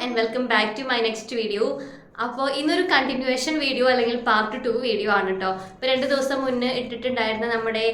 And welcome back to my next video അപ്പോൾ ഇന്നൊരു continuation video അല്ലെങ്കിൽ പാർട്ട് ടു വീഡിയോ ആണ് കേട്ടോ ഇപ്പോൾ രണ്ട് ദിവസം മുന്നേ ഇട്ടിട്ടുണ്ടായിരുന്ന നമ്മുടെ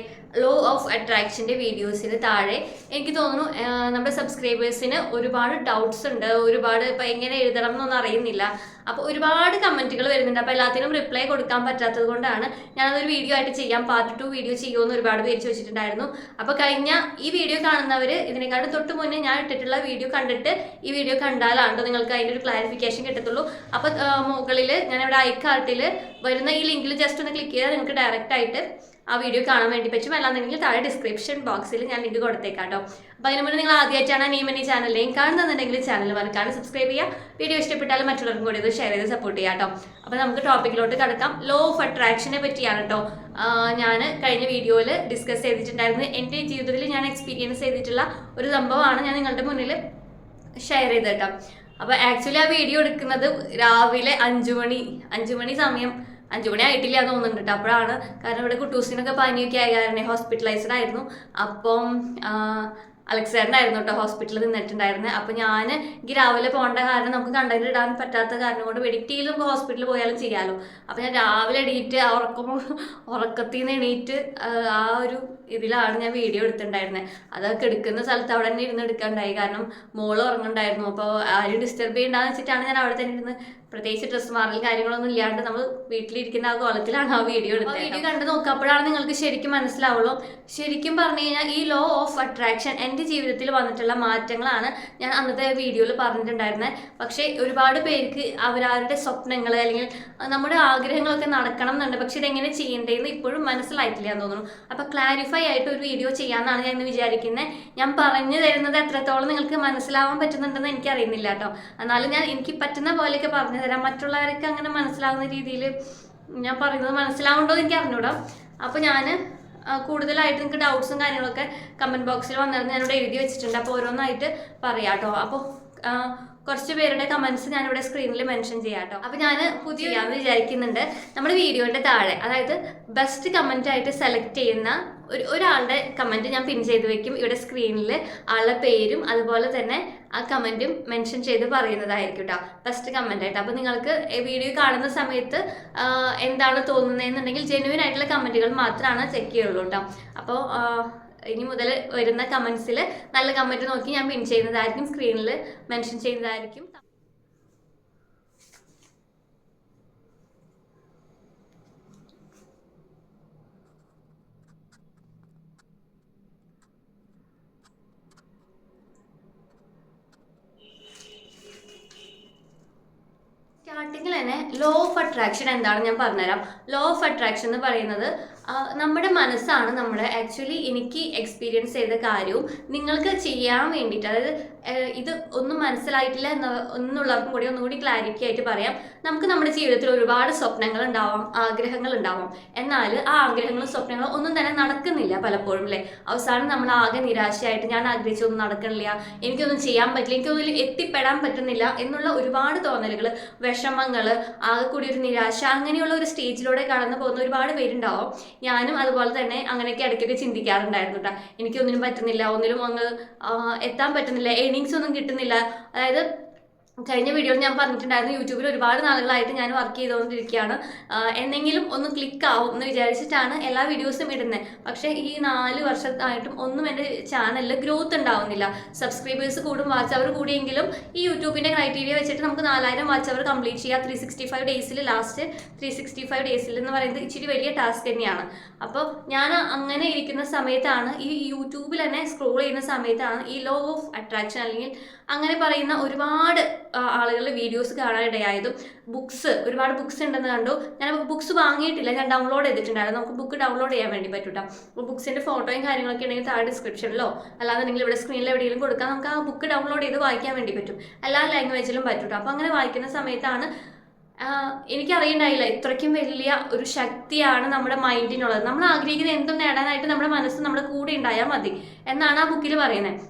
ലോ ഓഫ് അട്രാക്ഷന്റെ വീഡിയോസിന് താഴെ എനിക്ക് തോന്നുന്നു നമ്മുടെ സബ്സ്ക്രൈബേഴ്സിന് ഒരുപാട് ഡൗട്ട്സ് ഉണ്ട് ഒരുപാട് ഇപ്പം എങ്ങനെ എഴുതണം എന്നൊന്നും അറിയുന്നില്ല. അപ്പോൾ ഒരുപാട് കമന്റുകൾ വരുന്നുണ്ട്. അപ്പോൾ എല്ലാത്തിനും റിപ്ലൈ കൊടുക്കാൻ പറ്റാത്തത് കൊണ്ടാണ് ഞാനതൊരു വീഡിയോ ആയിട്ട് ചെയ്യാം. പാർട്ട് ടു വീഡിയോ ചെയ്യുമെന്ന് ഒരുപാട് പേര് ചോദിച്ചിട്ടുണ്ടായിരുന്നു. അപ്പോൾ കഴിഞ്ഞ ഈ വീഡിയോ കാണുന്നവർ ഇതിനെക്കാളും തൊട്ട് മുന്നേ ഞാൻ ഇട്ടിട്ടുള്ള വീഡിയോ കണ്ടിട്ട് ഈ വീഡിയോ കണ്ടാലാണ് നിങ്ങൾക്ക് അതിന്റെ ഒരു ക്ലാരിഫിക്കേഷൻ കിട്ടത്തുള്ളൂ. അപ്പോൾ മുകളിൽ ഞാനിവിടെ ഐക്കാർട്ടിൽ വരുന്ന ഈ ലിങ്കിൽ ജസ്റ്റ് ഒന്ന് ക്ലിക്ക് ചെയ്താൽ നിങ്ങൾക്ക് ഡയറക്റ്റ് ആയിട്ട് ആ വീഡിയോ കാണാൻ വേണ്ടി പറ്റും. അല്ലാന്നുണ്ടെങ്കിൽ താഴെ ഡിസ്ക്രിപ്ഷൻ ബോക്സിൽ ഞാൻ ലിങ്ക് കൊടുത്തേക്കാം കേട്ടോ അപ്പോൾ അതിന് മുന്നേ നിങ്ങൾ ആദ്യമായിട്ടാണ് നീമനി ചാനലിലേയും കാണുന്നുണ്ടെങ്കിൽ ചാനൽ മറക്കാതെ സബ്സ്ക്രൈബ് ചെയ്യുക വീഡിയോ ഇഷ്ടപ്പെട്ടാലും മറ്റുള്ളവർക്കും കൂടി ഇത് ഷെയർ ചെയ്ത് സപ്പോർട്ട് ചെയ്യാം കേട്ടോ അപ്പോൾ നമുക്ക് ടോപ്പിക്കിലോട്ട് കടക്കാം. ലോ ഓഫ് അട്രാക്ഷനെ പറ്റിയാണ് കേട്ടോ ഞാൻ കഴിഞ്ഞ വീഡിയോയിൽ ഡിസ്കസ് ചെയ്തിട്ടുണ്ടായിരുന്നു. എന്റെ ജീവിതത്തിൽ ഞാൻ എക്സ്പീരിയൻസ് ചെയ്തിട്ടുള്ള ഒരു സംഭവമാണ് ഞാൻ നിങ്ങളുടെ മുന്നിൽ ഷെയർ ചെയ്ത് കേട്ടോ അപ്പോൾ ആക്ച്വലി ആ വീഡിയോ എടുക്കുന്നത് രാവിലെ അഞ്ചു മണി അഞ്ചു മണി സമയം അഞ്ചു മണി ആയിട്ടില്ല എന്ന് തോന്നുന്നുണ്ട് അപ്പോഴാണ് കാരണം ഇവിടെ കുട്ടൂസിനൊക്കെ പനിയൊക്കെ ആയ കാരണം ഹോസ്പിറ്റലൈസ്ഡ് ആയിരുന്നു. അപ്പം അലക്സാറിനായിരുന്നു കേട്ടോ ഹോസ്പിറ്റലിൽ നിന്നിട്ടുണ്ടായിരുന്നത് അപ്പം ഞാൻ എനിക്ക് രാവിലെ പോകേണ്ട കാരണം നമുക്ക് കണ്ടന്റ് ഇടാൻ പറ്റാത്ത കാരണം കൊണ്ട് വെഡിക്റ്റ് ചെയ്ത് നമുക്ക് ഹോസ്പിറ്റലിൽ പോയാലും ചെയ്യാമല്ലോ അപ്പം ഞാൻ രാവിലെ എണീറ്റ് ഉറക്കം ഉറക്കത്തിൽ നിന്ന് എണീറ്റ് ആ ഒരു ഇതിലാണ് ഞാൻ വീഡിയോ എടുത്തിട്ടുണ്ടായിരുന്നത് അതൊക്കെ എടുക്കുന്ന സ്ഥലത്ത് അവിടെ തന്നെ ഇരുന്ന് എടുക്കാണ്ടായി. കാരണം മോൾ ഉറങ്ങുണ്ടായിരുന്നു അപ്പോൾ ആരും ഡിസ്റ്റർബ് ചെയ്യണ്ടെന്ന് വെച്ചിട്ടാണ് ഞാൻ അവിടെ തന്നെ ഇരുന്ന് പ്രത്യേകിച്ച് ഡ്രസ്സ് മാറൽ കാര്യങ്ങളൊന്നും ഇല്ലാണ്ട് നമ്മൾ വീട്ടിലിരിക്കുന്ന ആ കോലത്തിലാണ് ആ വീഡിയോ എടുത്തത് വീഡിയോ കണ്ടു നോക്കപ്പോഴാണ് നിങ്ങൾക്ക് ശരിക്കും മനസ്സിലാവുള്ളൂ. ശരിക്കും പറഞ്ഞു കഴിഞ്ഞാൽ ഈ ലോ ഓഫ് അട്രാക്ഷൻ എന്റെ ജീവിതത്തിൽ വന്നിട്ടുള്ള മാറ്റങ്ങളാണ് ഞാൻ അന്നത്തെ വീഡിയോയിൽ പറഞ്ഞിട്ടുണ്ടായിരുന്നത് പക്ഷേ ഒരുപാട് പേർക്ക് അവരവരുടെ സ്വപ്നങ്ങൾ അല്ലെങ്കിൽ നമ്മുടെ ആഗ്രഹങ്ങളൊക്കെ നടക്കണം എന്നുണ്ട്. പക്ഷെ ഇതെങ്ങനെ ചെയ്യേണ്ടതെന്ന് ഇപ്പോഴും മനസ്സിലായിട്ടില്ല എന്ന് തോന്നുന്നു. അപ്പോൾ ക്ലാരിഫൈ ആയിട്ട് ഒരു വീഡിയോ ചെയ്യാമെന്നാണ് ഞാൻ ഇന്ന് വിചാരിക്കുന്നത് ഞാൻ പറഞ്ഞു തരുന്നത് എത്രത്തോളം നിങ്ങൾക്ക് മനസ്സിലാവാൻ പറ്റുന്നുണ്ടെന്ന് എനിക്ക് അറിയുന്നില്ല കേട്ടോ. എന്നാലും ഞാൻ എനിക്ക് പറ്റുന്ന പോലെയൊക്കെ പറഞ്ഞു തരാം. മറ്റുള്ളവരൊക്കെ അങ്ങനെ മനസ്സിലാവുന്ന രീതിയിൽ ഞാൻ പറയുന്നത് മനസ്സിലാവുണ്ടോ എന്ന് എനിക്ക് അറിഞ്ഞൂടാ. അപ്പോൾ ഞാൻ കൂടുതലായിട്ട് നിങ്ങൾക്ക് ഡൗട്ട്സും കാര്യങ്ങളൊക്കെ കമന്റ് ബോക്സിൽ വന്നിരുന്ന് ഞാനിവിടെ എഴുതി വെച്ചിട്ടുണ്ട്. അപ്പോൾ ഓരോന്നായിട്ട് പറയാം കേട്ടോ അപ്പോൾ കുറച്ച് പേരുടെ കമൻസ് ഞാനിവിടെ സ്ക്രീനിൽ മെൻഷൻ ചെയ്യാം കേട്ടോ അപ്പൊ ഞാൻ പുതിയ ചെയ്യാമെന്ന് വിചാരിക്കുന്നുണ്ട്. നമ്മുടെ വീഡിയോന്റെ താഴെ അതായത് ബെസ്റ്റ് കമന്റ് ആയിട്ട് സെലക്ട് ചെയ്യുന്ന ഒരു ഒരാളുടെ കമന്റ് ഞാൻ പിൻ ചെയ്ത് വെക്കും. ഇവിടെ സ്ക്രീനിൽ ആളുടെ പേരും അതുപോലെ തന്നെ ആ കമന്റും മെൻഷൻ ചെയ്ത് പറയുന്നതായിരിക്കും കേട്ടോ ബെസ്റ്റ് കമന്റ് ആയിട്ട്. അപ്പോൾ നിങ്ങൾക്ക് വീഡിയോ കാണുന്ന സമയത്ത് എന്താണ് തോന്നുന്നതെന്നുണ്ടെങ്കിൽ ജെന്യൂൻ ആയിട്ടുള്ള കമന്റുകൾ മാത്രമാണ് ചെക്ക് ചെയ്യുള്ളൂ കേട്ടോ അപ്പോൾ ഇനി മുതൽ വരുന്ന കമൻസിൽ നല്ല കമന്റ് നോക്കി ഞാൻ പിൻ ചെയ്യുന്നതായിരിക്കും സ്ക്രീനിൽ മെൻഷൻ ചെയ്യുന്നതായിരിക്കും. സ്റ്റാർട്ടിങ്ങിൽ തന്നെ ലോ ഓഫ് അട്രാക്ഷൻ എന്താണ് ഞാൻ പറഞ്ഞുതരാം. ലോ ഓഫ് അട്രാക്ഷൻ എന്ന് പറയുന്നത് നമ്മുടെ മനസ്സാണ് നമ്മുടെ ആക്ച്വലി എനിക്ക് എക്സ്പീരിയൻസ് ചെയ്ത കാര്യവും നിങ്ങൾക്ക് ചെയ്യാൻ വേണ്ടിയിട്ട് അതായത് ഇത് ഒന്നും മനസ്സിലായിട്ടില്ല എന്ന എന്നുള്ളവർക്കും കൂടി ഒന്നുകൂടി ക്ലാരിറ്റി ആയിട്ട് പറയാം. നമുക്ക് നമ്മുടെ ജീവിതത്തിൽ ഒരുപാട് സ്വപ്നങ്ങൾ ഉണ്ടാവാം ആഗ്രഹങ്ങൾ ഉണ്ടാവാം. എന്നാൽ ആ ആഗ്രഹങ്ങളും സ്വപ്നങ്ങളും ഒന്നും തന്നെ നടക്കുന്നില്ല പലപ്പോഴും അല്ലേ അവസാനം നമ്മൾ ആകെ നിരാശയായിട്ട് ഞാൻ ആഗ്രഹിച്ചൊന്നും നടക്കണില്ല എനിക്കൊന്നും ചെയ്യാൻ പറ്റില്ല എനിക്കൊന്നും എത്തിപ്പെടാൻ പറ്റുന്നില്ല എന്നുള്ള ഒരുപാട് തോന്നലുകൾ വിഷമങ്ങൾ ആകെ കൂടി ഒരു നിരാശ അങ്ങനെയുള്ള ഒരു സ്റ്റേജിലൂടെ കടന്നു പോകുന്ന ഒരുപാട് പേരുണ്ടാവും. ഞാനും അതുപോലെ തന്നെ അങ്ങനെയൊക്കെ ഇടയ്ക്കൊക്കെ ചിന്തിക്കാറുണ്ടായിരുന്നു കേട്ടോ എനിക്കൊന്നിനും പറ്റുന്നില്ല ഒന്നിലും അങ്ങ് എത്താൻ പറ്റുന്നില്ല ഏണിങ്സ് ഒന്നും കിട്ടുന്നില്ല. അതായത് കഴിഞ്ഞ വീഡിയോയിൽ ഞാൻ പറഞ്ഞിട്ടുണ്ടായിരുന്നു യൂട്യൂബിൽ ഒരുപാട് നാളുകളായിട്ട് ഞാൻ വർക്ക് ചെയ്തുകൊണ്ടിരിക്കുകയാണ്. എന്തെങ്കിലും ഒന്ന് ക്ലിക്ക് ആവും എന്ന് വിചാരിച്ചിട്ടാണ് എല്ലാ വീഡിയോസും ഇടുന്നത് പക്ഷേ ഈ നാല് വർഷത്തായിട്ടും ഒന്നും എന്റെ ചാനലിൽ ഗ്രോത്ത് ഉണ്ടാവുന്നില്ല. സബ്സ്ക്രൈബേഴ്സ് കൂടും വാച്ച് അവർ കൂടിയെങ്കിലും ഈ യൂട്യൂബിന്റെ ക്രൈറ്റീരിയ വെച്ചിട്ട് നമുക്ക് നാലായിരം വാച്ച് അവർ കംപ്ലീറ്റ് ചെയ്യുക ത്രീ സിക്സ്റ്റി ഫൈവ് ഡേയ്സിൽ ലാസ്റ്റ് ത്രീ സിക്സ്റ്റി ഫൈവ് ഡേയ്സിൽ എന്ന് പറയുന്നത് ഇച്ചിരി വലിയ ടാസ്ക് തന്നെയാണ്. അപ്പോൾ ഞാൻ അങ്ങനെ ഇരിക്കുന്ന സമയത്താണ് ഈ യൂട്യൂബിൽ തന്നെ സ്ക്രോൾ ചെയ്യുന്ന സമയത്താണ് ഈ ലോ ഓഫ് അട്രാക്ഷൻ അല്ലെങ്കിൽ അങ്ങനെ പറയുന്ന ഒരുപാട് ആളുകളുടെ വീഡിയോസ് കാണാനിടയായതും ബുക്സ് ഒരുപാട് ബുക്സ് ഉണ്ടെന്ന് കണ്ടു. ഞാൻ ബുക്സ് വാങ്ങിയിട്ടില്ല. ഞാൻ ഡൗൺലോഡ് ചെയ്തിട്ടുണ്ടായിരുന്നു. നമുക്ക് ബുക്ക് ഡൗൺലോഡ് ചെയ്യാൻ വേണ്ടി പറ്റൂട്ടോ. അപ്പോൾ ബുക്സിന്റെ ഫോട്ടോയും കാര്യങ്ങളൊക്കെ ഉണ്ടെങ്കിൽ താഴെ ഡിസ്ക്രിപ്ഷനിലോ അല്ലാന്നുണ്ടെങ്കിൽ ഇവിടെ സ്ക്രീനിൽ എവിടെയെങ്കിലും കൊടുക്കാം നമുക്ക് ആ ബുക്ക് ഡൗൺലോഡ് ചെയ്ത് വായിക്കാൻ വേണ്ടി പറ്റും. എല്ലാ ലാംഗ്വേജിലും പറ്റൂട്ടോ. അപ്പോൾ അങ്ങനെ വായിക്കുന്ന സമയത്താണ് എനിക്കറിയണ്ടായില്ല. ഇത്രയ്ക്കും വലിയ ഒരു ശക്തിയാണ് നമ്മുടെ മൈൻഡിനുള്ളത് നമ്മൾ ആഗ്രഹിക്കുന്ന എന്തും നേടാനായിട്ട് നമ്മുടെ മനസ്സ് നമ്മുടെ കൂടെ ഉണ്ടായാൽ മതി. എന്നാണ് ആ ബുക്കിൽ പറയുന്നത്